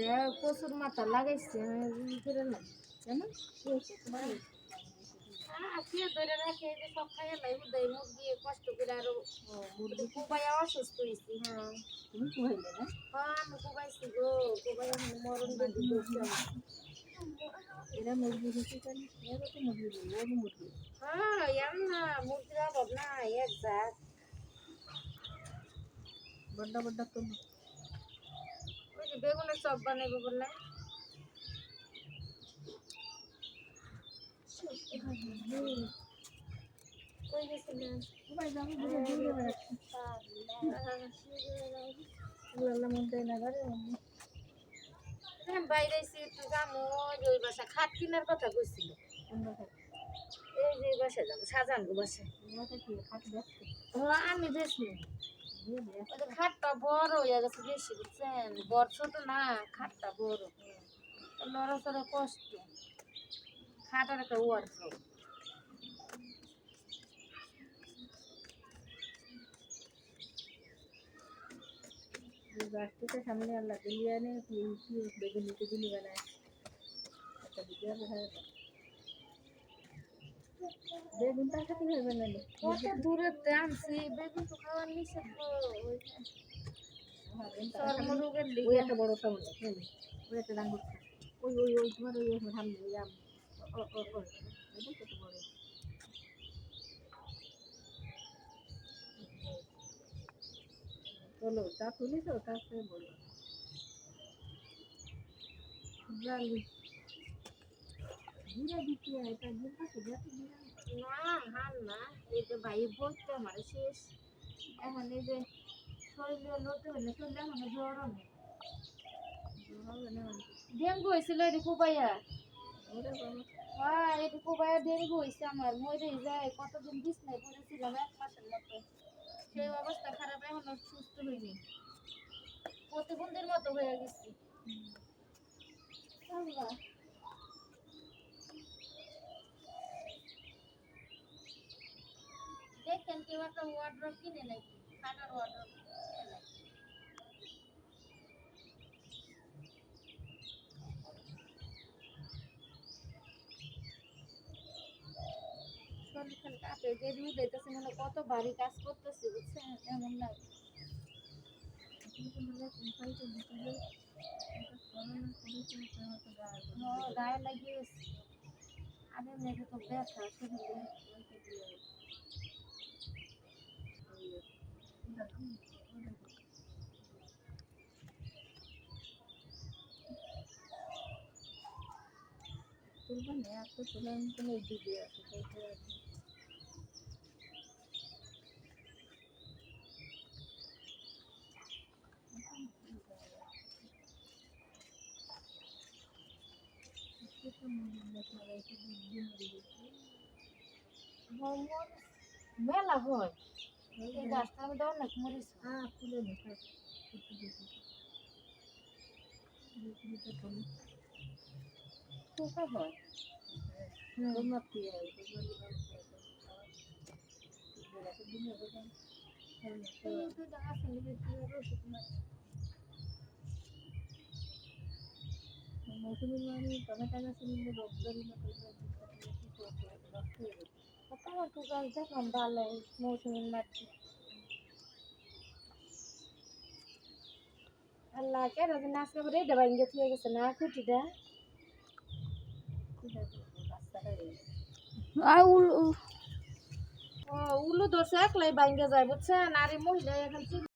এটা কচুর মাথা লাগাইছে করে না। জানো আজকে ধরে রাখে যে সব খাইয়ে লাই উদয় মুখ দিয়ে কষ্ট করে আরও মুরগি কুবাই অসুস্থ হয়েছি হ্যাঁ। তুমি কুহাইলে না? হ্যাঁ আমি কুবাইছি গো কুবাই মরণ বেদি করছি এরা মুরগি হচ্ছে কেন এরা তো মুরগি ওর মুরগি হ্যাঁ এম না মুরগির অভাব না এক জাত। বড্ডা বড্ডা তো ওই যে বেগুনের চপ বানাইবো বললে। আমি বাইরে একটু যাব ওই বাসা খাট কেনার কথা কইছিল। এই যে বাসা যাব সাজানগো বাসা খাট দেখছি খাটটা বড় হয়ে গেছে বেশি, বুঝছেন? বড় ছোট না, খাটটা বড়। লড়াচড়া কষ্ট। খাটার একটা ওয়ার এই সামনে আল্লাহ দিলিয়ে আনে কি কি বেগুনি বানায়। একটা বেগুনটা খাতে হয় বানালে কত দূরে আনছি বেগুন তো খাওয়ার নিষেধ গো। ওই যে চর্মরোগের ওই লিগে একটা বড় সামনে ওই একটা ডাঙ্গুর ওই ওই ওই তোমার ওই সামনে ওই আম ও ও ও এটা কত বড় চলো তা তুলিস তারপরে বলো না হাল না এই যে ভাই বলতে আমার শেষ এখন এই যে শরীরে লড়তে হলে শরীরে এখন জ্বর নেই ডেঙ্গু হয়েছিল এটি কুবাইয়া হ্যাঁ এটি কুবাইয়া ডেঙ্গু হয়েছে আমার মরে যায় কতদিন বিছনায় পড়েছিলাম এক মাসের মতো সেই অবস্থা খারাপ এখনও সুস্থ হইনি প্রতিবন্ধীর মতো হয়ে গেছি আল্লাহ কেউ একটা ওয়ার্ড্রপ কিনে নাকি খাটার ওয়ার্ড্রপ কিনে নাকি শরীর খালি কাঁপে দেরি উঠাইতেছে মনে হয় কত ভারী কাজ করতেছে বুঝছেন এমন লাগে হ্যাঁ, গায়ে লাগিয়ে গেছে আরে মেঘে তো ব্যথা শরীরে তুলবা না এত তোলা আমি কোনো দিদি আছে ভ্রমণ মেলা হয় এই গাছটা আমি দেওয়ার নাকি মরিস হ্যাঁ তুলে নে পোকা হয় মৌসুমি মানে টমেটো গাছ নিলে রোগদারি না কত তো গাছ দেখলাম ভালো মৌসুমীর মাটি আল্লাহ কেন যে নাচ করে এটা ভাঙ্গে থুয়ে গেছে না খুঁটিটা ও, উলু ধরছে, একলাই ভাঙ্গে যায়, বুঝছেন? আর মহিলা এখন